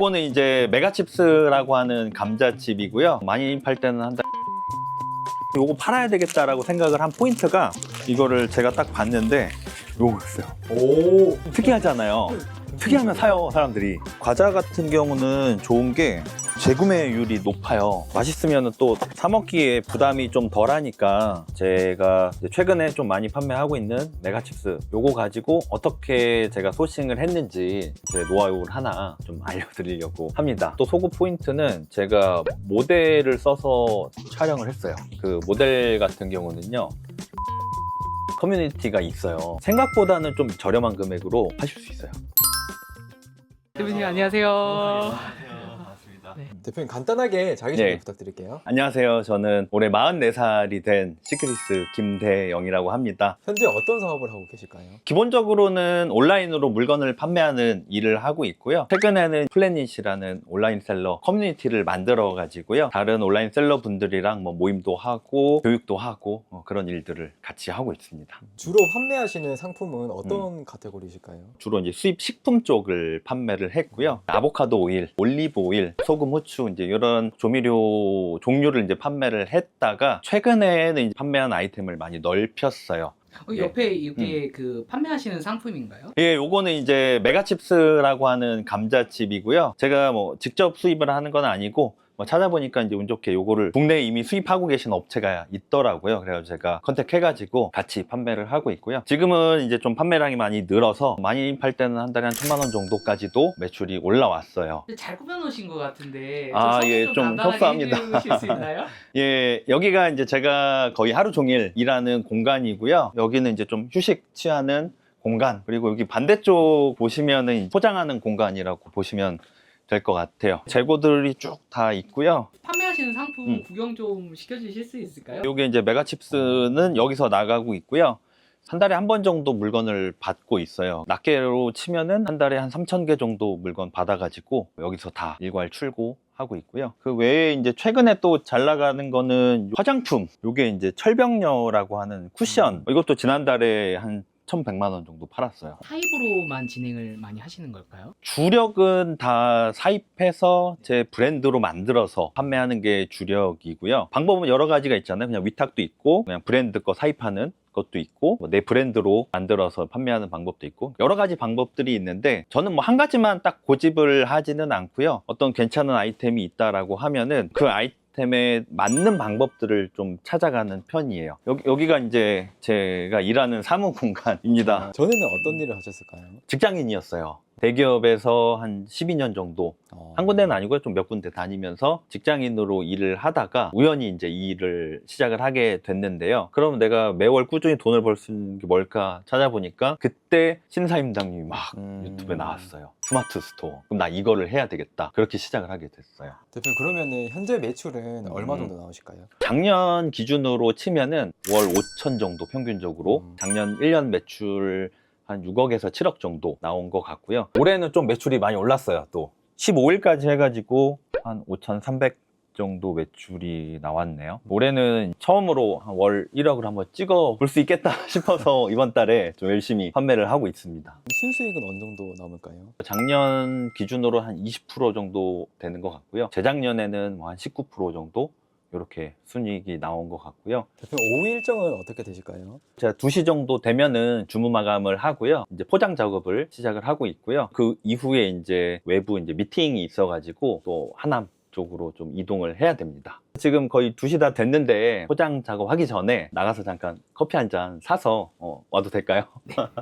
요거는 이제 메가칩스라고 하는 감자칩이고요. 많이 팔 때는 한 달. 요거 팔아야 되겠다라고 생각을 한 포인트가 이거를 제가 딱 봤는데 요거였어요. 오. 특이하잖아요. 특이하면 사요 사람들이. 과자 같은 경우는 좋은 게 재구매율이 높아요. 맛있으면 또 사 먹기에 부담이 좀 덜하니까 제가 최근에 좀 많이 판매하고 있는 메가칩스 요거 가지고 어떻게 제가 소싱을 했는지 제 노하우를 하나 좀 알려드리려고 합니다. 또 소구 포인트는 제가 모델을 써서 촬영을 했어요. 그 모델 같은 경우는요. 커뮤니티가 있어요. 생각보다는 좀 저렴한 금액으로 하실 수 있어요. 대표님 안녕하세요. 반 갑습니다. 네. 대표님 간단하게 자기소개 네. 부탁드릴게요. 안녕하세요. 저는 올해 44살이 된 시크리스 김대영이라고 합니다. 현재 어떤 사업을 하고 계실까요? 기본적으로는 온라인으로 물건을 판매하는 일을 하고 있고요. 최근에는 플래닛이라는 온라인 셀러 커뮤니티를 만들어 가지고요. 다른 온라인 셀러 분들이랑 뭐 모임도 하고 교육도 하고 어, 그런 일들을 같이 하고 있습니다. 주로 판매하시는 상품은 어떤 음. 카테고리실까요? 주로 이제 수입 식품 쪽을 판매를 했고요. 아보카도 오일, 올리브 오일, 소금, 후추 이제 이런 조미료 종류를 이제 판매를 했다가 최근에는 이제 판매한 아이템을 많이 넓혔어요. 어, 옆에 이게 그 판매하시는 상품인가요? 예, 요거는 이제 메가칩스라고 하는 감자칩이고요. 제가 뭐 직접 수입을 하는 건 아니고 뭐 찾아보니까 이제 운 좋게 요거를 국내에 이미 수입하고 계신 업체가 있더라고요. 그래서 제가 컨택해가지고 같이 판매를 하고 있고요. 지금은 이제 좀 판매량이 많이 늘어서 많이 팔 때는 한 달에 한 천만 원 정도까지도 매출이 올라왔어요. 잘 꾸며놓으신 것 같은데 아, 좀 예, 좀 협소합니다. 해주실 수 있나요? 예, 여기가 이제 제가 거의 하루 종일 일하는 공간이고요. 여기는 이제 좀 휴식 취하는 공간. 그리고 여기 반대쪽 보시면은 포장하는 공간이라고 보시면 될 것 같아요. 재고들이 쭉 다 있고요. 판매하시는 상품 음. 구경 좀 시켜주실 수 있을까요? 여기 이제 메가칩스는 여기서 나가고 있고요. 한 달에 한 번 정도 물건을 받고 있어요. 낱개로 치면은 한 달에 한 3천 개 정도 물건 받아가지고 여기서 다 일괄 출고 하고 있고요. 그 외에 이제 최근에 또 잘 나가는 거는 화장품. 요게 이제 철벽녀라고 하는 쿠션. 이것도 지난달에 한 1,100만 원 정도 팔았어요. 타입으로만 진행을 많이 하시는 걸까요? 주력은 다 사입해서 제 브랜드로 만들어서 판매하는 게 주력이고요. 방법은 여러 가지가 있잖아요. 그냥 위탁도 있고, 그냥 브랜드 거 사입하는 것도 있고, 뭐내 브랜드로 만들어서 판매하는 방법도 있고, 여러 가지 방법들이 있는데, 저는 뭐 한 가지만 딱 고집을 하지는 않고요. 어떤 괜찮은 아이템이 있다라고 하면은 그 아이템 에 맞는 방법들을 좀 찾아가는 편이에요. 여기, 여기가 이제 제가 일하는 사무 공간입니다. 전에는 어떤 일을 하셨을까요? 직장인이었어요. 대기업에서 한 12년 정도 어. 한 군데는 아니고요 좀 몇 군데 다니면서 직장인으로 일을 하다가 우연히 이제 이 일을 시작을 하게 됐는데요 그럼 내가 매월 꾸준히 돈을 벌 수 있는 게 뭘까 찾아보니까 그때 신사임당님이 막 음. 유튜브에 나왔어요 스마트 스토어 그럼 나 이거를 해야 되겠다 그렇게 시작을 하게 됐어요 대표님 그러면은 현재 매출은 얼마 음. 정도 나오실까요? 작년 기준으로 치면은 월 5천 정도 평균적으로 음. 작년 1년 매출 한 6억에서 7억 정도 나온 것 같고요. 올해는 좀 매출이 많이 올랐어요. 또 15일까지 해가지고 한 5,300 정도 매출이 나왔네요. 올해는 처음으로 한 월 1억을 한번 찍어 볼 수 있겠다 싶어서 이번 달에 좀 열심히 판매를 하고 있습니다. 순수익은 어느 정도 남을까요? 작년 기준으로 한 20% 정도 되는 것 같고요. 재작년에는 뭐 한 19% 정도 이렇게 순이익이 나온 것 같고요. 대표님 오후 일정은 어떻게 되실까요? 제가 2시 정도 되면은 주문 마감을 하고요. 이제 포장 작업을 시작을 하고 있고요. 그 이후에 이제 외부 이제 미팅이 있어가지고 또 하남 쪽으로 좀 이동을 해야 됩니다. 지금 거의 2시 다 됐는데 포장 작업하기 전에 나가서 잠깐 커피 한 잔 사서 어, 와도 될까요?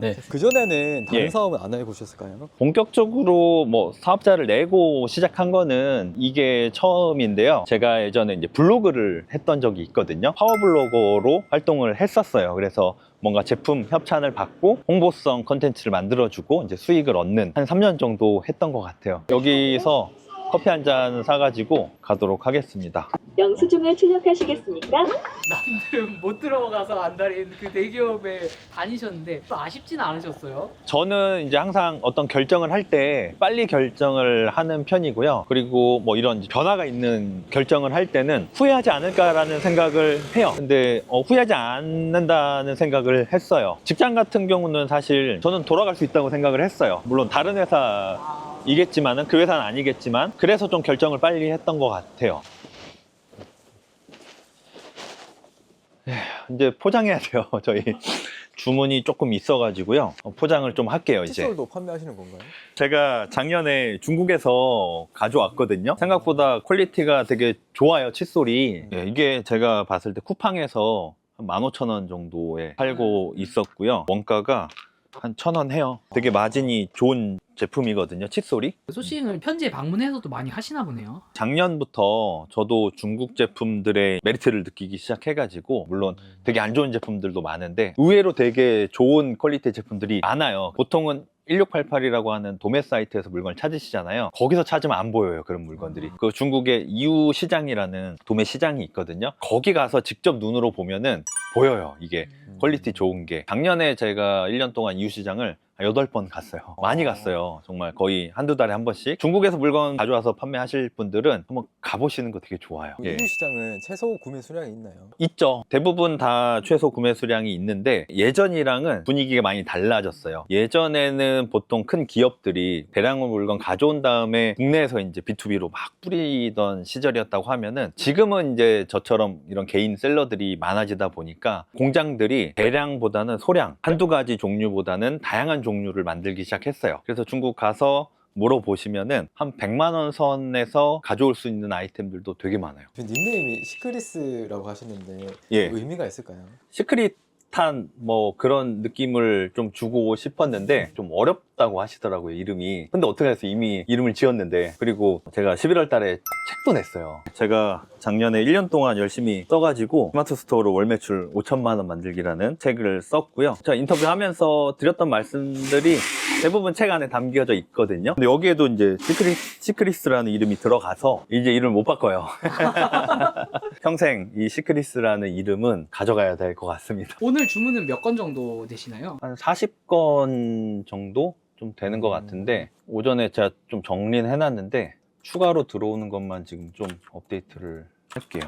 네. 그전에는 다른 예. 사업은 안 해보셨을까요? 본격적으로 뭐 사업자를 내고 시작한 거는 이게 처음인데요. 제가 예전에 이제 블로그를 했던 적이 있거든요. 파워블로거로 활동을 했었어요. 그래서 뭔가 제품 협찬을 받고 홍보성 컨텐츠를 만들어주고 이제 수익을 얻는 한 3년 정도 했던 것 같아요. 여기서 커피 한 잔 사가지고 가도록 하겠습니다. 영수증을 출력하시겠습니까? 남들은 못 들어가서 안달인 그 대기업에 다니셨는데 또 아쉽진 않으셨어요? 저는 이제 항상 어떤 결정을 할 때 빨리 결정을 하는 편이고요. 그리고 뭐 이런 변화가 있는 결정을 할 때는 후회하지 않을까라는 생각을 해요. 근데 어, 후회하지 않는다는 생각을 했어요. 직장 같은 경우는 사실 저는 돌아갈 수 있다고 생각을 했어요. 물론 다른 회사 아, 회사 이겠지만은 그 회사는 아니겠지만 그래서 좀 결정을 빨리 했던 것 같아요. 에휴, 이제 포장해야 돼요. 저희 주문이 조금 있어가지고요. 어, 포장을 좀 할게요 이제. 칫솔도 판매하시는 건가요? 제가 작년에 중국에서 가져왔거든요. 생각보다 퀄리티가 되게 좋아요, 칫솔이. 예, 이게 제가 봤을 때 쿠팡에서 한 15,000원 정도에 팔고 있었고요. 원가가 한 1,000원 해요. 되게 마진이 좋은 제품이거든요, 칫솔이. 소싱을 현지에 방문해서도 많이 하시나 보네요. 작년부터 저도 중국 제품들의 메리트를 느끼기 시작해가지고, 물론 되게 안 좋은 제품들도 많은데 의외로 되게 좋은 퀄리티 제품들이 많아요. 보통은 1688이라고 하는 도매 사이트에서 물건을 찾으시잖아요. 거기서 찾으면 안 보여요, 그런 물건들이. 그 중국의 이우 시장이라는 도매 시장이 있거든요. 거기 가서 직접 눈으로 보면은 보여요, 이게. 퀄리티 좋은 게. 작년에 제가 1년 동안 이우 시장을 8번 갔어요. 많이 갔어요. 정말 거의 한두 달에 한 번씩. 중국에서 물건 가져와서 판매하실 분들은 한번 가보시는 거 되게 좋아요. 예. EU 시장은 최소 구매 수량이 있나요? 있죠. 대부분 다 최소 구매 수량이 있는데 예전이랑은 분위기가 많이 달라졌어요. 예전에는 보통 큰 기업들이 대량으로 물건 가져온 다음에 국내에서 이제 B2B로 막 뿌리던 시절이었다고 하면은 지금은 이제 저처럼 이런 개인 셀러들이 많아지다 보니까 공장들이 대량보다는 소량 한두 가지 종류보다는 다양한 종류를 만들기 시작했어요. 그래서 중국 가서 물어보시면은 한 100만 원 선에서 가져올 수 있는 아이템들도 되게 많아요. 저 닉네임이 시크리스라고 하시는데 예. 의미가 있을까요? 시크릿한 뭐 그런 느낌을 좀 주고 싶었는데 좀 어렵 다고 하시더라고요 이름이. 근데 어떻게 해서 이미 이름을 지었는데. 그리고 제가 11월 달에 책도 냈어요. 제가 작년에 1년 동안 열심히 써가지고 스마트 스토어로 월 매출 5천만 원 만들기라는 책을 썼고요. 제가 인터뷰하면서 드렸던 말씀들이 대부분 책 안에 담겨져 있거든요. 근데 여기에도 이제 시크릿, 시크리스라는 이름이 들어가서 이제 이름을 못 바꿔요. 평생 이 시크리스라는 이름은 가져가야 될 것 같습니다. 오늘 주문은 몇 건 정도 되시나요? 한 40건 정도 좀 되는 것 같은데 오전에 제가 좀 정리는 해놨는데 추가로 들어오는 것만 지금 좀 업데이트를 할게요.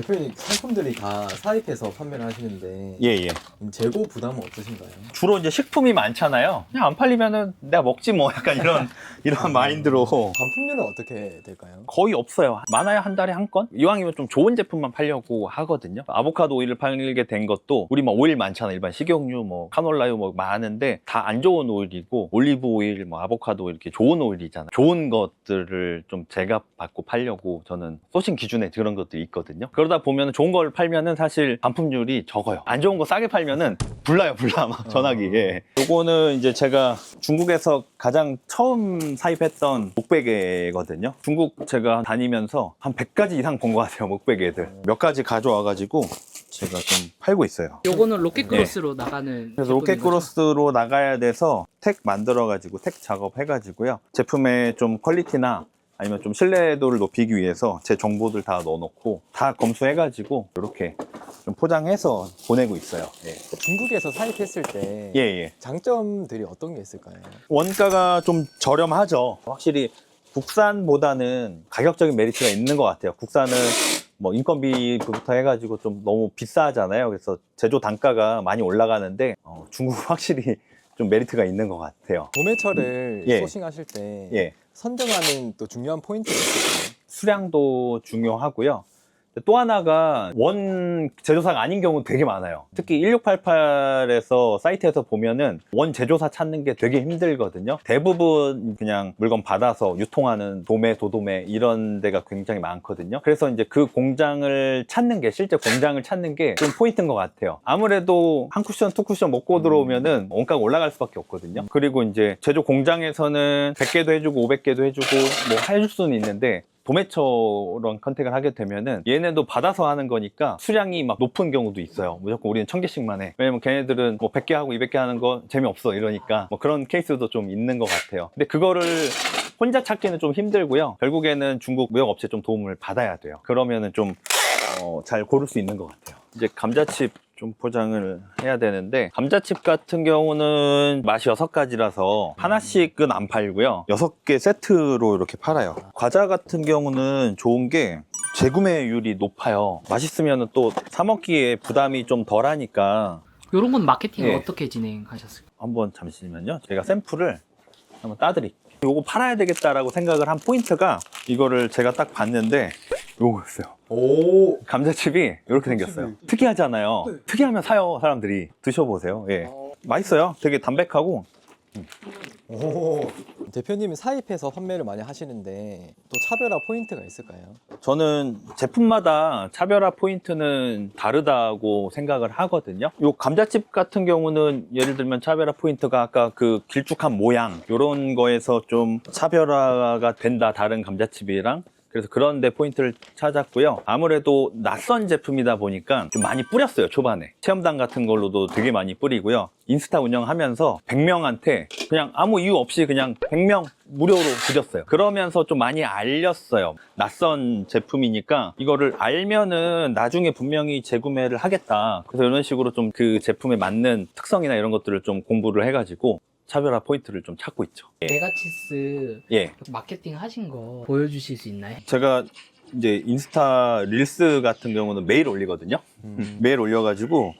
대표님 상품들이 다 사입해서 판매를 하시는데 예, 예. 재고 부담은 어떠신가요? 주로 이제 식품이 많잖아요. 그냥 안 팔리면은 내가 먹지 뭐 약간 이런 이런 마인드로 반품률은 어떻게 될까요? 거의 없어요. 많아야 한 달에 한 건? 이왕이면 좀 좋은 제품만 팔려고 하거든요. 아보카도 오일을 팔게 된 것도 우리 뭐 오일 많잖아. 일반 식용유, 뭐 카놀라유 뭐 많은데 다 안 좋은 오일이고 올리브 오일, 뭐 아보카도 오일 이렇게 좋은 오일이잖아. 좋은 것들을 좀 제값 받고 팔려고 저는 소싱 기준에 그런 것들이 있거든요. 그러 다 보면 좋은 걸 팔면은 사실 반품률이 적어요. 안 좋은 거 싸게 팔면은 불나요, 불나 막 전화기. 예. 요거는 이제 제가 중국에서 가장 처음 사입했던 목베개거든요. 중국 제가 다니면서 한 100가지 이상 본 것 같아요, 목베개들. 몇 가지 가져와가지고 제가 좀 팔고 있어요. 요거는 로켓 크로스로 나가는 그래서 로켓 제품인 거죠? 크로스로 나가야 돼서 택 만들어가지고 택 작업해가지고요. 제품의 좀 퀄리티나 아니면 좀 신뢰도를 높이기 위해서 제 정보들 다 넣어놓고 다 검수해가지고 이렇게 좀 포장해서 보내고 있어요. 예, 중국에서 사입했을 때 예. 예. 장점들이 어떤 게 있을까요? 원가가 좀 저렴하죠. 확실히 국산보다는 가격적인 메리트가 있는 것 같아요. 국산은 뭐 인건비부터 해가지고 좀 너무 비싸잖아요. 그래서 제조 단가가 많이 올라가는데 어, 중국은 확실히 좀 메리트가 있는 것 같아요. 도매처를 예. 소싱하실 때 예. 선정하는 또 중요한 포인트가 있을까요? 수량도 중요하고요. 또 하나가 원 제조사가 아닌 경우 되게 많아요. 특히 1688에서 사이트에서 보면은 원 제조사 찾는 게 되게 힘들거든요. 대부분 그냥 물건 받아서 유통하는 도매, 도도매 이런 데가 굉장히 많거든요. 그래서 이제 그 공장을 찾는 게 실제 공장을 찾는 게 좀 포인트인 것 같아요. 아무래도 한 쿠션, 투 쿠션 먹고 들어오면은 원가가 올라갈 수밖에 없거든요. 그리고 이제 제조 공장에서는 100개도 해주고 500개도 해주고 뭐 해줄 수는 있는데 도매처럼 컨택을 하게 되면은 얘네도 받아서 하는 거니까 수량이 막 높은 경우도 있어요. 무조건 우리는 천 개씩만 해. 왜냐면 걔네들은 뭐 100개 하고 200개 하는 거 재미없어 이러니까 뭐 그런 케이스도 좀 있는 것 같아요. 근데 그거를 혼자 찾기는 좀 힘들고요. 결국에는 중국 무역업체 좀 도움을 받아야 돼요. 그러면은 좀 어, 잘 고를 수 있는 것 같아요. 이제 감자칩 좀 포장을 해야 되는데 감자칩 같은 경우는 맛이 여섯 가지라서 하나씩은 안 팔고요 여섯 개 세트로 이렇게 팔아요 과자 같은 경우는 좋은 게 재구매율이 높아요 맛있으면 또 사 먹기에 부담이 좀 덜하니까 요런 건 마케팅 예. 어떻게 진행하셨을까요? 한번 잠시만요. 제가 샘플을 한번 따드릴게요. 요거 팔아야 되겠다라고 생각을 한 포인트가 이거를 제가 딱 봤는데 요거였어요. 오. 감자칩이 이렇게 생겼어요. 특이하잖아요. 네. 특이하면 사요, 사람들이. 드셔보세요. 예. 맛있어요. 되게 담백하고. 오. 대표님이 사입해서 판매를 많이 하시는데 또 차별화 포인트가 있을까요? 저는 제품마다 차별화 포인트는 다르다고 생각을 하거든요. 요 감자칩 같은 경우는 예를 들면 차별화 포인트가 아까 그 길쭉한 모양 요런 거에서 좀 차별화가 된다 다른 감자칩이랑 그래서 그런 데 포인트를 찾았고요. 아무래도 낯선 제품이다 보니까 좀 많이 뿌렸어요, 초반에. 체험단 같은 걸로도 되게 많이 뿌리고요. 인스타 운영하면서 100명한테 그냥 아무 이유 없이 그냥 100명 무료로 드렸어요. 그러면서 좀 많이 알렸어요. 낯선 제품이니까 이거를 알면은 나중에 분명히 재구매를 하겠다. 그래서 이런 식으로 좀 그 제품에 맞는 특성이나 이런 것들을 좀 공부를 해가지고 차별화 포인트를 좀 찾고 있죠. 예. 메가치스 예. 마케팅 하신 거 보여주실 수 있나요? 제가 이제 인스타 릴스 같은 경우는 매일 올리거든요. 음. 매일 올려가지고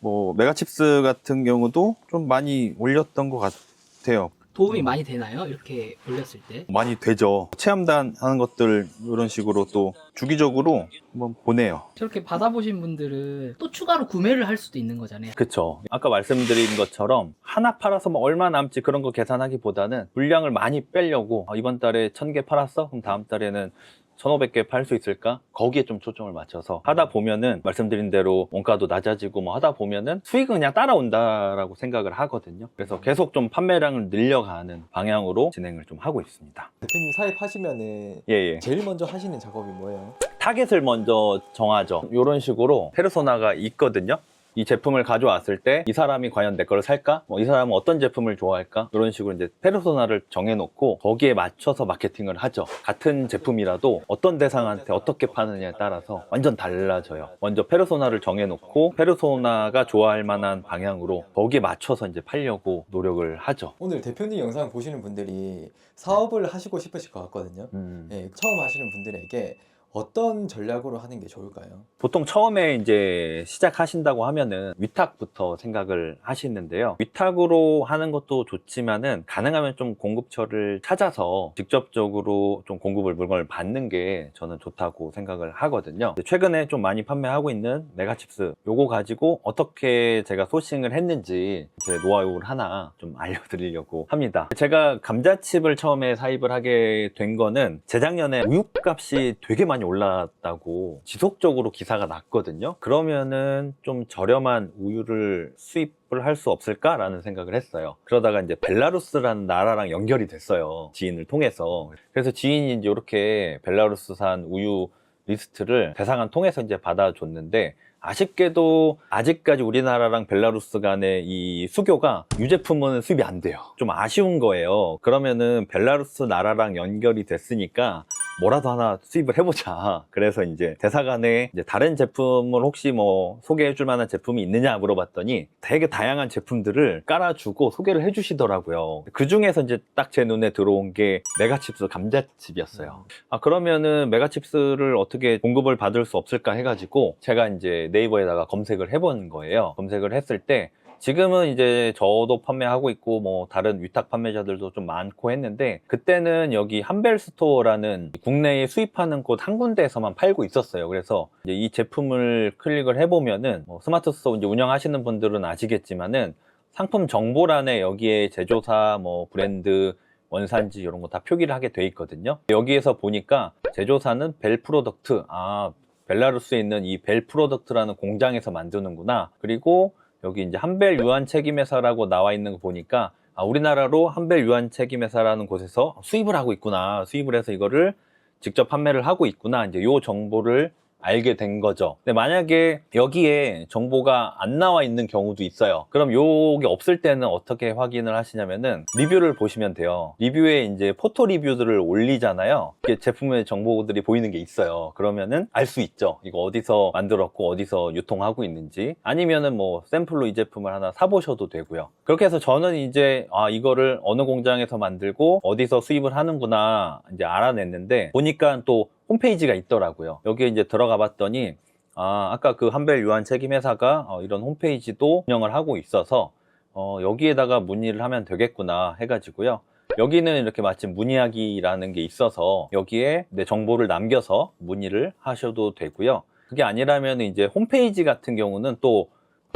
뭐 메가칩스 같은 경우도 좀 많이 올렸던 것 같아요. 도움이 많이 되나요? 이렇게 올렸을 때? 많이 되죠. 체험단 하는 것들 이런 식으로 또 주기적으로 한번 보내요. 저렇게 받아보신 분들은 또 추가로 구매를 할 수도 있는 거잖아요. 그쵸. 아까 말씀드린 것처럼 하나 팔아서 뭐 얼마 남지 그런 거 계산하기보다는 물량을 많이 빼려고 아, 이번 달에 1000개 팔았어? 그럼 다음 달에는 1500개 팔 수 있을까? 거기에 좀 초점을 맞춰서 하다 보면은 말씀드린 대로 원가도 낮아지고 뭐 하다 보면은 수익은 그냥 따라온다라고 생각을 하거든요. 그래서 계속 좀 판매량을 늘려가는 방향으로 진행을 좀 하고 있습니다. 대표님 사입하시면은 예, 예. 제일 먼저 하시는 작업이 뭐예요? 타겟을 먼저 정하죠. 이런 식으로 페르소나가 있거든요. 이 제품을 가져왔을 때 이 사람이 과연 내 거를 살까? 뭐 이 사람은 어떤 제품을 좋아할까? 이런 식으로 이제 페르소나를 정해놓고 거기에 맞춰서 마케팅을 하죠. 같은 제품이라도 어떤 대상한테 어떻게 파느냐에 따라서 완전 달라져요. 먼저 페르소나를 정해놓고 페르소나가 좋아할 만한 방향으로 거기에 맞춰서 이제 팔려고 노력을 하죠. 오늘 대표님 영상 보시는 분들이 사업을 하시고 싶으실 것 같거든요. 음. 예, 처음 하시는 분들에게 어떤 전략으로 하는 게 좋을까요? 보통 처음에 이제 시작하신다고 하면은 위탁부터 생각을 하시는데요. 위탁으로 하는 것도 좋지만은 가능하면 좀 공급처를 찾아서 직접적으로 좀 공급을 물건을 받는 게 저는 좋다고 생각을 하거든요. 최근에 좀 많이 판매하고 있는 메가칩스 요거 가지고 어떻게 제가 소싱을 했는지 제 노하우를 하나 좀 알려드리려고 합니다. 제가 감자칩을 처음에 사입을 하게 된 거는 재작년에 우유값이 되게 많이 올랐다고 지속적으로 기사가 났거든요. 그러면은 좀 저렴한 우유를 수입을 할수 없을까라는 생각을 했어요. 그러다가 이제 벨라루스라는 나라랑 연결이 됐어요. 지인을 통해서. 그래서 지인이 이제 이렇게 벨라루스산 우유 리스트를 대상한 통해서 이제 받아줬는데 아쉽게도 아직까지 우리나라랑 벨라루스 간의 이 수교가 유제품은 수입이 안 돼요. 좀 아쉬운 거예요. 그러면은 벨라루스 나라랑 연결이 됐으니까 뭐라도 하나 수입을 해보자. 그래서 이제 대사관에 이제 다른 제품을 혹시 뭐 소개해 줄 만한 제품이 있느냐 물어봤더니 되게 다양한 제품들을 깔아주고 소개를 해주시더라고요. 그 중에서 이제 딱 제 눈에 들어온 게 메가칩스 감자칩이었어요. 아, 그러면은 메가칩스를 어떻게 공급을 받을 수 없을까 해가지고 제가 이제 네이버에다가 검색을 해본 거예요. 검색을 했을 때 지금은 이제 저도 판매하고 있고 뭐 다른 위탁 판매자들도 좀 많고 했는데 그때는 여기 한벨 스토어라는 국내에 수입하는 곳 한 군데에서만 팔고 있었어요. 그래서 이제 이 제품을 클릭을 해보면은 뭐 스마트 스토어 이제 운영하시는 분들은 아시겠지만은 상품 정보란에 여기에 제조사 뭐 브랜드 원산지 이런 거 다 표기를 하게 돼 있거든요. 여기에서 보니까 제조사는 벨 프로덕트 아 벨라루스에 있는 이 벨 프로덕트라는 공장에서 만드는구나. 그리고 여기 이제 한벨 유한 책임회사라고 나와 있는 거 보니까 아, 우리나라로 한벨 유한 책임회사라는 곳에서 수입을 하고 있구나. 수입을 해서 이거를 직접 판매를 하고 있구나. 이제 요 정보를 알게 된 거죠. 근데 만약에 여기에 정보가 안 나와 있는 경우도 있어요. 그럼 요게 없을 때는 어떻게 확인을 하시냐면은 리뷰를 보시면 돼요. 리뷰에 이제 포토 리뷰들을 올리잖아요. 이게 제품의 정보들이 보이는 게 있어요. 그러면은 알 수 있죠. 이거 어디서 만들었고 어디서 유통하고 있는지 아니면은 뭐 샘플로 이 제품을 하나 사보셔도 되고요. 그렇게 해서 저는 이제 아 이거를 어느 공장에서 만들고 어디서 수입을 하는구나 이제 알아냈는데 보니까 또 홈페이지가 있더라고요. 여기에 이제 들어가 봤더니 아, 아까 그 한벨 유한 책임회사가 어, 이런 홈페이지도 운영을 하고 있어서 어, 여기에다가 문의를 하면 되겠구나 해가지고요. 여기는 이렇게 마침 문의하기라는 게 있어서 여기에 내 정보를 남겨서 문의를 하셔도 되고요. 그게 아니라면 이제 홈페이지 같은 경우는 또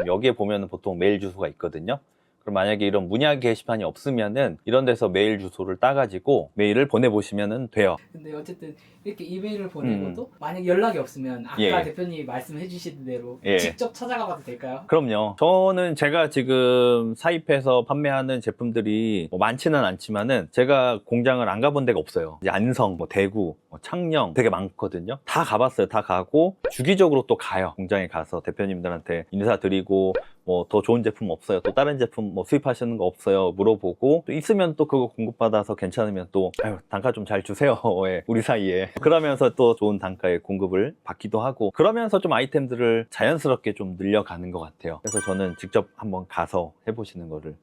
여기에 보면 보통 메일 주소가 있거든요. 그럼 만약에 이런 문의하기 게시판이 없으면은 이런 데서 메일 주소를 따가지고 메일을 보내보시면 돼요. 근데 어쨌든 이렇게 이메일을 보내고도 만약 연락이 없으면 아까 음. 예. 대표님이 말씀해 주신 대로 예. 직접 찾아가봐도 될까요? 그럼요. 저는 제가 지금 사입해서 판매하는 제품들이 뭐 많지는 않지만은 제가 공장을 안 가본 데가 없어요. 이제 안성, 뭐 대구, 뭐 창녕 되게 많거든요. 다 가봤어요. 다 가고 주기적으로 또 가요. 공장에 가서 대표님들한테 인사드리고 뭐 더 좋은 제품 없어요. 또 다른 제품 뭐 수입하시는 거 없어요. 물어보고 또 있으면 또 그거 공급받아서 괜찮으면 또 아유 단가 좀 잘 주세요. 예, 우리 사이에 그러면서 또 좋은 단가에 공급을 받기도 하고 그러면서 좀 아이템들을 자연스럽게 좀 늘려가는 것 같아요. 그래서 저는 직접 한번 가서 해보시는 거를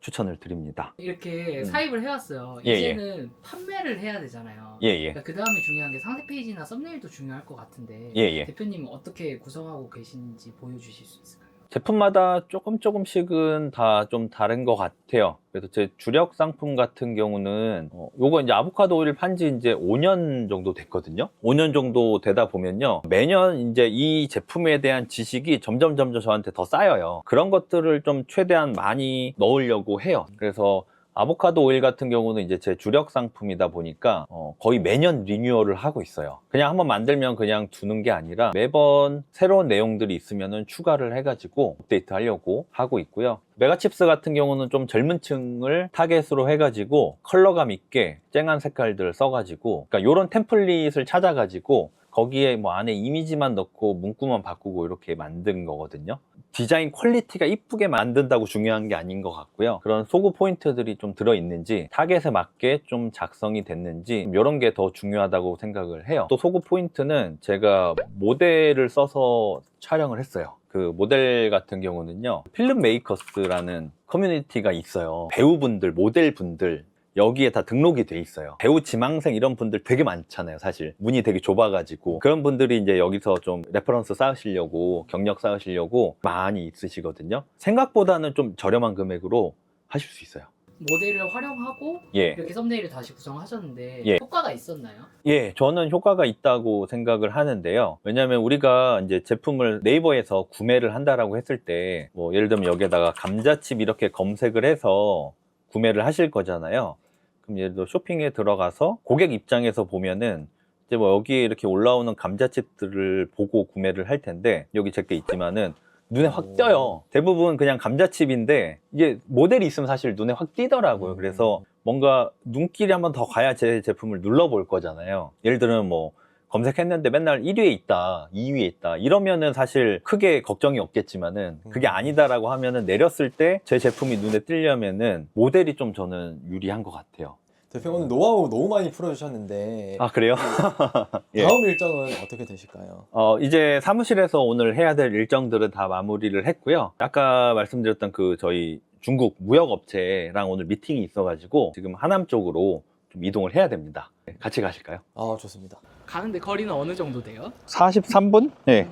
추천을 드립니다. 이렇게 음. 사입을 해왔어요. 예, 이제는 판매를 해야 되잖아요. 예, 예. 그 다음에 중요한 게 상세 페이지나 썸네일도 중요할 것 같은데 예, 예. 대표님은 어떻게 구성하고 계신지 보여주실 수 있을까요? 제품마다 조금 조금씩은 다 좀 다른 것 같아요. 그래서 제 주력 상품 같은 경우는 어, 요거 이제 아보카도 오일 판지 이제 5년 정도 됐거든요. 5년 정도 되다 보면요. 매년 이제 이 제품에 대한 지식이 점점 점점 저한테 더 쌓여요. 그런 것들을 좀 최대한 많이 넣으려고 해요. 그래서 아보카도 오일 같은 경우는 이제 제 주력 상품이다 보니까 어, 거의 매년 리뉴얼을 하고 있어요. 그냥 한번 만들면 그냥 두는 게 아니라 매번 새로운 내용들이 있으면은 추가를 해가지고 업데이트 하려고 하고 있고요. 메가칩스 같은 경우는 좀 젊은 층을 타겟으로 해가지고 컬러감 있게 쨍한 색깔들 써가지고 그러니까 이런 템플릿을 찾아가지고 거기에 뭐 안에 이미지만 넣고 문구만 바꾸고 이렇게 만든 거거든요. 디자인 퀄리티가 이쁘게 만든다고 중요한 게 아닌 것 같고요. 그런 소구 포인트들이 좀 들어있는지 타겟에 맞게 좀 작성이 됐는지 이런 게 더 중요하다고 생각을 해요. 또 소구 포인트는 제가 모델을 써서 촬영을 했어요. 그 모델 같은 경우는요. 필름 메이커스라는 커뮤니티가 있어요. 배우분들, 모델분들 여기에 다 등록이 돼 있어요. 배우 지망생 이런 분들 되게 많잖아요, 사실. 문이 되게 좁아가지고. 그런 분들이 이제 여기서 좀 레퍼런스 쌓으시려고, 경력 쌓으시려고 많이 있으시거든요. 생각보다는 좀 저렴한 금액으로 하실 수 있어요. 모델을 활용하고 예. 이렇게 썸네일을 다시 구성하셨는데 예. 효과가 있었나요? 예, 저는 효과가 있다고 생각을 하는데요. 왜냐하면 우리가 이제 제품을 네이버에서 구매를 한다라고 했을 때, 뭐 예를 들면 여기에다가 감자칩 이렇게 검색을 해서 구매를 하실 거잖아요. 그럼 예를 들어 쇼핑에 들어가서 고객 입장에서 보면은 이제 뭐 여기에 이렇게 올라오는 감자칩들을 보고 구매를 할 텐데 여기 제게 있지만은 눈에 확 오. 띄어요. 대부분 그냥 감자칩인데 이게 모델이 있으면 사실 눈에 확 띄더라고요. 음. 그래서 뭔가 눈길이 한번 더 가야 제 제품을 눌러볼 거잖아요. 예를 들면 뭐 검색했는데 맨날 1위에 있다, 2위에 있다 이러면은 사실 크게 걱정이 없겠지만은 그게 음. 아니다라고 하면은 내렸을 때 제 제품이 눈에 띄려면은 모델이 좀 저는 유리한 것 같아요. 대표 오늘 노하우 너무 많이 풀어주셨는데 아 그래요? 예. 다음 일정은 어떻게 되실까요? 어, 이제 사무실에서 오늘 해야 될 일정들은 다 마무리를 했고요. 아까 말씀드렸던 그 저희 중국 무역업체랑 오늘 미팅이 있어가지고 지금 하남 쪽으로 좀 이동을 해야 됩니다. 네, 같이 가실까요? 아 좋습니다. 가는데 거리는 어느 정도 돼요? 43분? 네.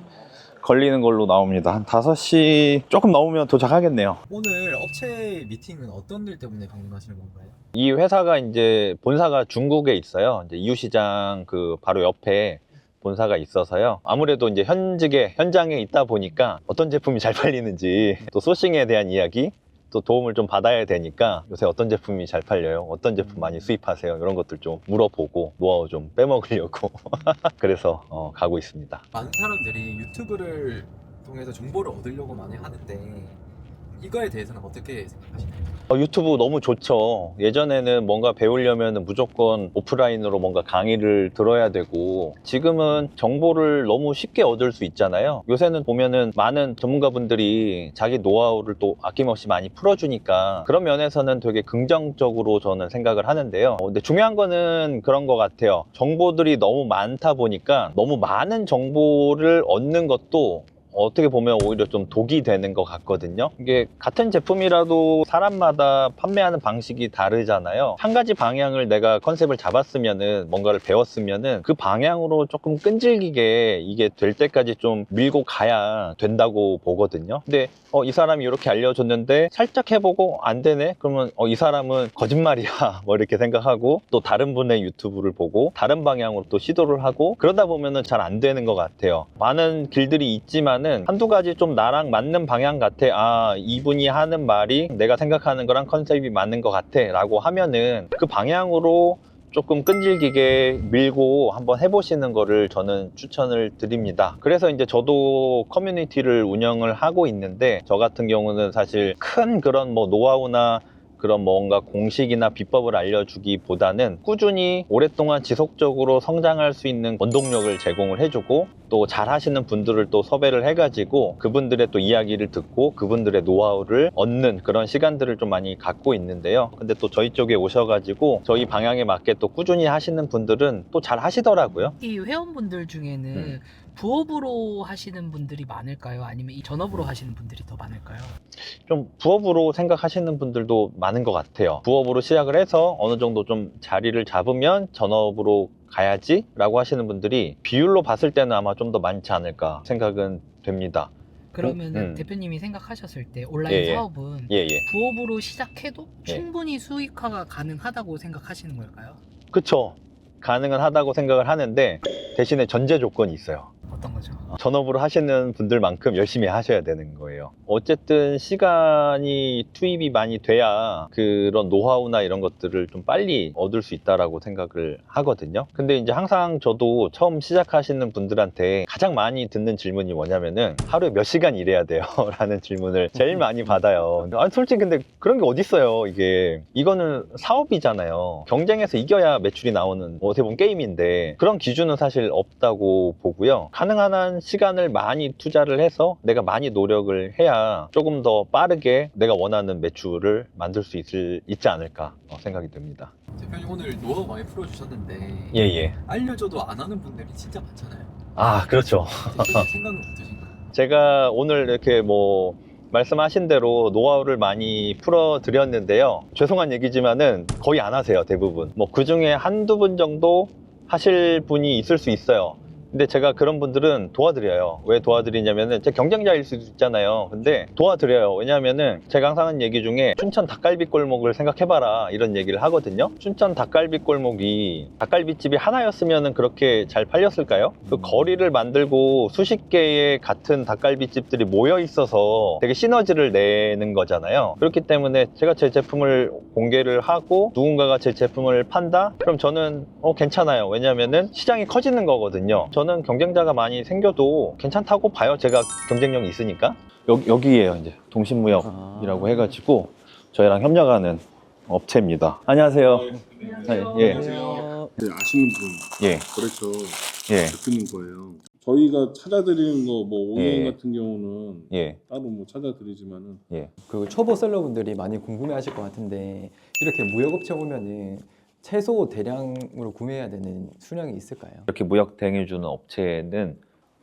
걸리는 걸로 나옵니다. 한 5시 조금 넘으면 도착하겠네요. 오늘 업체 미팅은 어떤 일 때문에 방문하시는 건가요? 이 회사가 이제 본사가 중국에 있어요. 이제 이유시장 그 바로 옆에 본사가 있어서요. 아무래도 이제 현직에 현장에 있다 보니까 어떤 제품이 잘 팔리는지 또 소싱에 대한 이야기 또 도움을 좀 받아야 되니까 요새 어떤 제품이 잘 팔려요? 어떤 제품 많이 수입하세요? 이런 것들 좀 물어보고 노하우 좀 빼먹으려고 그래서 어, 가고 있습니다. 많은 사람들이 유튜브를 통해서 정보를 얻으려고 많이 하는데 이거에 대해서는 어떻게 생각하시나요? 어, 유튜브 너무 좋죠. 예전에는 뭔가 배우려면 무조건 오프라인으로 뭔가 강의를 들어야 되고 지금은 정보를 너무 쉽게 얻을 수 있잖아요. 요새는 보면은 많은 전문가분들이 자기 노하우를 또 아낌없이 많이 풀어주니까 그런 면에서는 되게 긍정적으로 저는 생각을 하는데요. 어, 근데 중요한 거는 그런 것 같아요. 정보들이 너무 많다 보니까 너무 많은 정보를 얻는 것도 어떻게 보면 오히려 좀 독이 되는 것 같거든요. 이게 같은 제품이라도 사람마다 판매하는 방식이 다르잖아요. 한 가지 방향을 내가 컨셉을 잡았으면은 뭔가를 배웠으면은 그 방향으로 조금 끈질기게 이게 될 때까지 좀 밀고 가야 된다고 보거든요. 근데 어, 이 사람이 이렇게 알려줬는데 살짝 해보고 안 되네? 그러면 어, 이 사람은 거짓말이야. 뭐 이렇게 생각하고 또 다른 분의 유튜브를 보고 다른 방향으로 또 시도를 하고 그러다 보면은 잘 안 되는 것 같아요. 많은 길들이 있지만 은 한두 가지 좀 나랑 맞는 방향 같아. 아, 이분이 하는 말이 내가 생각하는 거랑 컨셉이 맞는 것 같아. 라고 하면은 그 방향으로 조금 끈질기게 밀고 한번 해보시는 거를 저는 추천을 드립니다. 그래서 이제 저도 커뮤니티를 운영을 하고 있는데 저 같은 경우는 사실 큰 그런 뭐 노하우나 그런 뭔가 공식이나 비법을 알려주기보다는 꾸준히 오랫동안 지속적으로 성장할 수 있는 원동력을 제공을 해주고 또 잘 하시는 분들을 또 섭외를 해가지고 그분들의 또 이야기를 듣고 그분들의 노하우를 얻는 그런 시간들을 좀 많이 갖고 있는데요. 근데 또 저희 쪽에 오셔가지고 저희 방향에 맞게 또 꾸준히 하시는 분들은 또 잘 하시더라고요. 이 회원분들 중에는 음. 부업으로 하시는 분들이 많을까요? 아니면 이 전업으로 하시는 분들이 더 많을까요? 좀 부업으로 생각하시는 분들도 많은 것 같아요. 부업으로 시작을 해서 어느 정도 좀 자리를 잡으면 전업으로 가야지 라고 하시는 분들이 비율로 봤을 때는 아마 좀 더 많지 않을까 생각은 됩니다. 그러면 음. 은 대표님이 생각하셨을 때 온라인 예, 예. 사업은 예, 예. 부업으로 시작해도 예. 충분히 수익화가 가능하다고 생각하시는 걸까요? 그쵸. 가능은 하다고 생각을 하는데 대신에 전제 조건이 있어요. 어떤 거죠? 전업으로 하시는 분들만큼 열심히 하셔야 되는 거예요. 어쨌든 시간이 투입이 많이 돼야 그런 노하우나 이런 것들을 좀 빨리 얻을 수 있다라고 생각을 하거든요. 근데 이제 항상 저도 처음 시작하시는 분들한테 가장 많이 듣는 질문이 뭐냐면은 하루에 몇 시간 일해야 돼요? 라는 질문을 제일 많이 받아요. 아니, 솔직히 근데 그런 게 어딨어요, 이게. 이거는 사업이잖아요. 경쟁에서 이겨야 매출이 나오는 뭐 어떻게 보면 게임인데 그런 기준은 사실 없다고 보고요. 가능 한 한 시간을 많이 투자를 해서 내가 많이 노력을 해야 조금 더 빠르게 내가 원하는 매출을 만들 수 있을, 있지 않을까 어, 생각이 듭니다. 대표님 오늘 노하우 많이 풀어주셨는데 예, 예. 알려줘도 안 하는 분들이 진짜 많잖아요. 아, 그렇죠. 대표님 생각은 어떠신가요? 제가 오늘 이렇게 뭐 말씀하신 대로 노하우를 많이 풀어 드렸는데요. 죄송한 얘기지만은 거의 안 하세요, 대부분. 뭐 그 중에 한두 분 정도 하실 분이 있을 수 있어요. 근데 제가 그런 분들은 도와드려요. 왜 도와드리냐면은 제 경쟁자일 수도 있잖아요. 근데 도와드려요. 왜냐하면은 제가 항상 하는 얘기 중에 춘천 닭갈비 골목을 생각해봐라 이런 얘기를 하거든요. 춘천 닭갈비 골목이 닭갈비집이 하나였으면은 그렇게 잘 팔렸을까요? 그 거리를 만들고 수십 개의 같은 닭갈비집들이 모여 있어서 되게 시너지를 내는 거잖아요. 그렇기 때문에 제가 제 제품을 공개를 하고 누군가가 제 제품을 판다? 그럼 저는 어 괜찮아요. 왜냐면은 시장이 커지는 거거든요. 저는 경쟁자가 많이 생겨도 괜찮다고 봐요. 제가 경쟁력이 있으니까. 여기, 여기에요, 이제. 동신무역이라고 해가지고 저희랑 협력하는 업체입니다. 안녕하세요. 예. 예. 안녕하세요. 네, 아시는 분 예. 거래처 예. 대표님 거예요. 저희가 찾아드리는 거뭐 OEM 예. 같은 경우는 예. 따로 뭐 찾아드리지만은 예. 그 초보 셀러분들이 많이 궁금해하실 것 같은데 이렇게 무역업체 오면은 최소 대량으로 구매해야 되는 수량이 있을까요? 이렇게 무역 대행해주는 업체는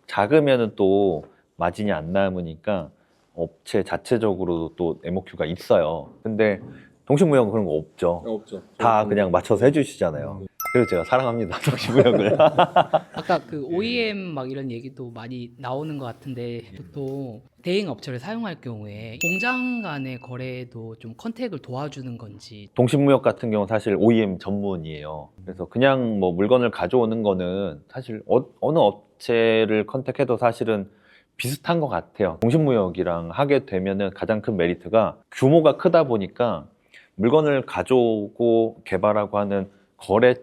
작으면은 또 마진이 안 남으니까 업체 자체적으로도 또 MOQ가 있어요. 근데 동식무역은 그런 거 없죠. 없죠. 다 그냥 맞춰서 해주시잖아요. 그래서 제가 사랑합니다. 동식무역을. 아까 그 OEM 막 이런 얘기도 많이 나오는 것 같은데 또 대행 업체를 사용할 경우에 공장 간의 거래도 좀 컨택을 도와주는 건지 동식무역 같은 경우 는 사실 OEM 전문이에요. 그래서 그냥 뭐 물건을 가져오는 거는 사실 어, 느 업체를 컨택해도 사실은 비슷한 것 같아요. 동식무역이랑 하게 되면은 가장 큰 메리트가 규모가 크다 보니까 물건을 가져오고 개발하고 하는 거래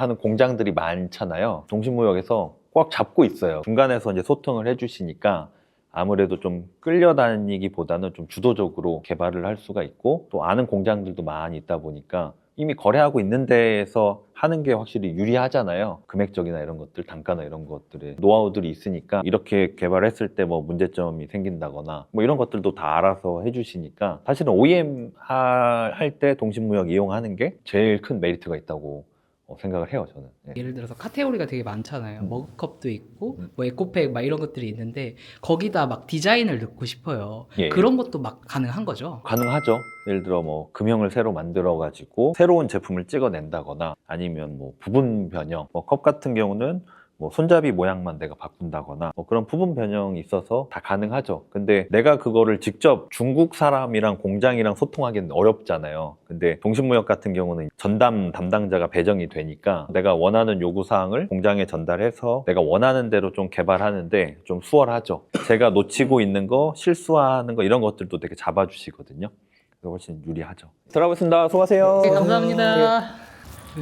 하는 공장들이 많잖아요. 동식무역에서 꽉 잡고 있어요. 중간에서 이제 소통을 해주시니까 아무래도 좀 끌려다니기보다는 좀 주도적으로 개발을 할 수가 있고 또 아는 공장들도 많이 있다 보니까 이미 거래하고 있는 데에서 하는 게 확실히 유리하잖아요. 금액적이나 이런 것들, 단가나 이런 것들에 노하우들이 있으니까 이렇게 개발했을 때 뭐 문제점이 생긴다거나 뭐 이런 것들도 다 알아서 해주시니까 사실은 OEM 할 때 동식무역 이용하는 게 제일 큰 메리트가 있다고 어, 생각을 해요 저는. 예. 예를 들어서 카테고리가 되게 많잖아요. 음. 머그컵도 있고 음. 뭐 에코백 막 이런 것들이 있는데 거기다 막 디자인을 넣고 싶어요. 예. 그런 것도 막 가능한 거죠. 가능하죠. 예를 들어 뭐 금형을 새로 만들어 가지고 새로운 제품을 찍어낸다거나 아니면 뭐 부분 변형, 뭐 컵 같은 경우는 뭐 손잡이 모양만 내가 바꾼다거나 뭐 그런 부분 변형이 있어서 다 가능하죠. 근데 내가 그거를 직접 중국 사람이랑 공장이랑 소통하기는 어렵잖아요. 근데 동신무역 같은 경우는 전담 담당자가 배정이 되니까 내가 원하는 요구 사항을 공장에 전달해서 내가 원하는 대로 좀 개발하는데 좀 수월하죠. 제가 놓치고 있는 거, 실수하는 거 이런 것들도 되게 잡아주시거든요. 그래서 훨씬 유리하죠. 들어가겠습니다. 수고하세요. 네, 감사합니다.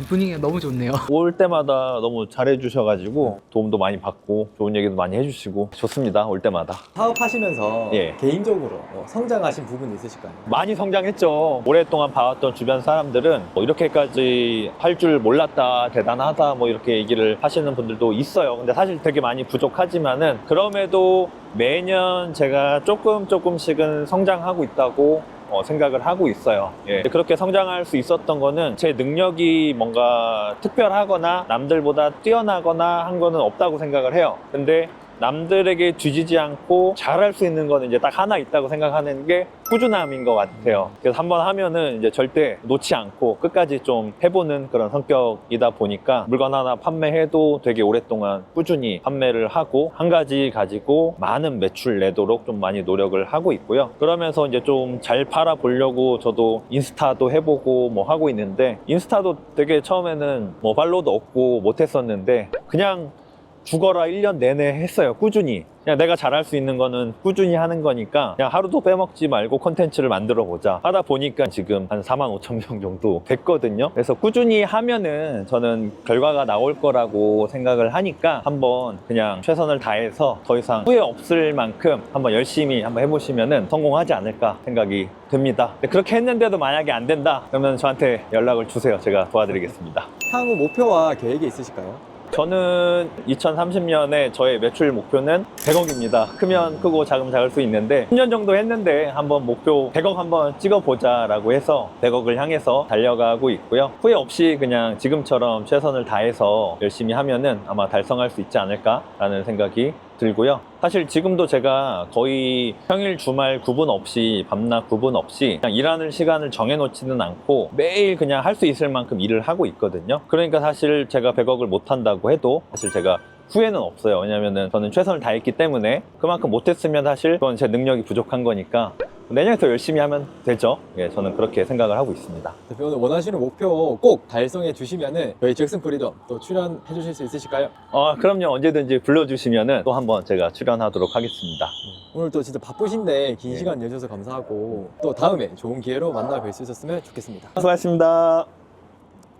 분위기가 너무 좋네요. 올 때마다 너무 잘해주셔가지고 도움도 많이 받고 좋은 얘기도 많이 해주시고 좋습니다. 올 때마다. 사업하시면서 예. 개인적으로 뭐 성장하신 부분이 있으실까요? 많이 성장했죠. 오랫동안 봐왔던 주변 사람들은 뭐 이렇게까지 할 줄 몰랐다, 대단하다, 뭐 이렇게 얘기를 하시는 분들도 있어요. 근데 사실 되게 많이 부족하지만은 그럼에도 매년 제가 조금 조금씩은 성장하고 있다고 어, 생각을 하고 있어요. 예. 그렇게 성장할 수 있었던 거는 제 능력이 뭔가 특별하거나 남들보다 뛰어나거나 한 거는 없다고 생각을 해요. 근데 남들에게 뒤지지 않고 잘할 수 있는 거는 이제 딱 하나 있다고 생각하는 게 꾸준함인 것 같아요. 그래서 한번 하면은 이제 절대 놓지 않고 끝까지 좀 해보는 그런 성격이다 보니까 물건 하나 판매해도 되게 오랫동안 꾸준히 판매를 하고 한 가지 가지고 많은 매출 내도록 좀 많이 노력을 하고 있고요. 그러면서 이제 좀 잘 팔아 보려고 저도 인스타도 해보고 뭐 하고 있는데 인스타도 되게 처음에는 뭐 팔로우도 없고 못했었는데 그냥 죽어라 1년 내내 했어요. 꾸준히. 그냥 내가 잘할 수 있는 거는 꾸준히 하는 거니까 그냥 하루도 빼먹지 말고 콘텐츠를 만들어 보자. 하다 보니까 지금 한 4만 5천 명 정도 됐거든요. 그래서 꾸준히 하면은 저는 결과가 나올 거라고 생각을 하니까 한번 그냥 최선을 다해서 더 이상 후회 없을 만큼 한번 열심히 한번 해보시면은 성공하지 않을까 생각이. 근데 그렇게 했는데도 만약에 안 된다 그러면 저한테 연락을 주세요. 제가 도와드리겠습니다. 향후 목표와 계획이 있으실까요? 저는 2030년에 저의 매출 목표는 100억입니다. 크면 크고 작으면 작을 수 있는데 10년 정도 했는데 한번 목표 100억 한번 찍어보자 라고 해서 100억을 향해서 달려가고 있고요. 후회 없이 그냥 지금처럼 최선을 다해서 열심히 하면은 아마 달성할 수 있지 않을까라는 생각이 들고요. 사실 지금도 제가 거의 평일 주말 구분 없이 밤낮 구분 없이 그냥 일하는 시간을 정해놓지는 않고 매일 그냥 할 수 있을 만큼 일을 하고 있거든요. 그러니까 사실 제가 100억을 못 한다고 해도 사실 제가 후회는 없어요. 왜냐면은 저는 최선을 다했기 때문에 그만큼 못했으면 사실 그건 제 능력이 부족한 거니까 내년에 더 열심히 하면 되죠. 예, 저는 그렇게 생각을 하고 있습니다. 대표님 원하시는 목표 꼭 달성해 주시면은 저희 잭슨 프리덤 또 출연해 주실 수 있으실까요? 어, 그럼요. 언제든지 불러주시면은 또 한번 제가 출연하도록 하겠습니다. 오늘 또 진짜 바쁘신데 긴 예. 시간 내주셔서 감사하고 또 다음에 좋은 기회로 만나 뵐 수 있었으면 좋겠습니다. 수고하셨습니다.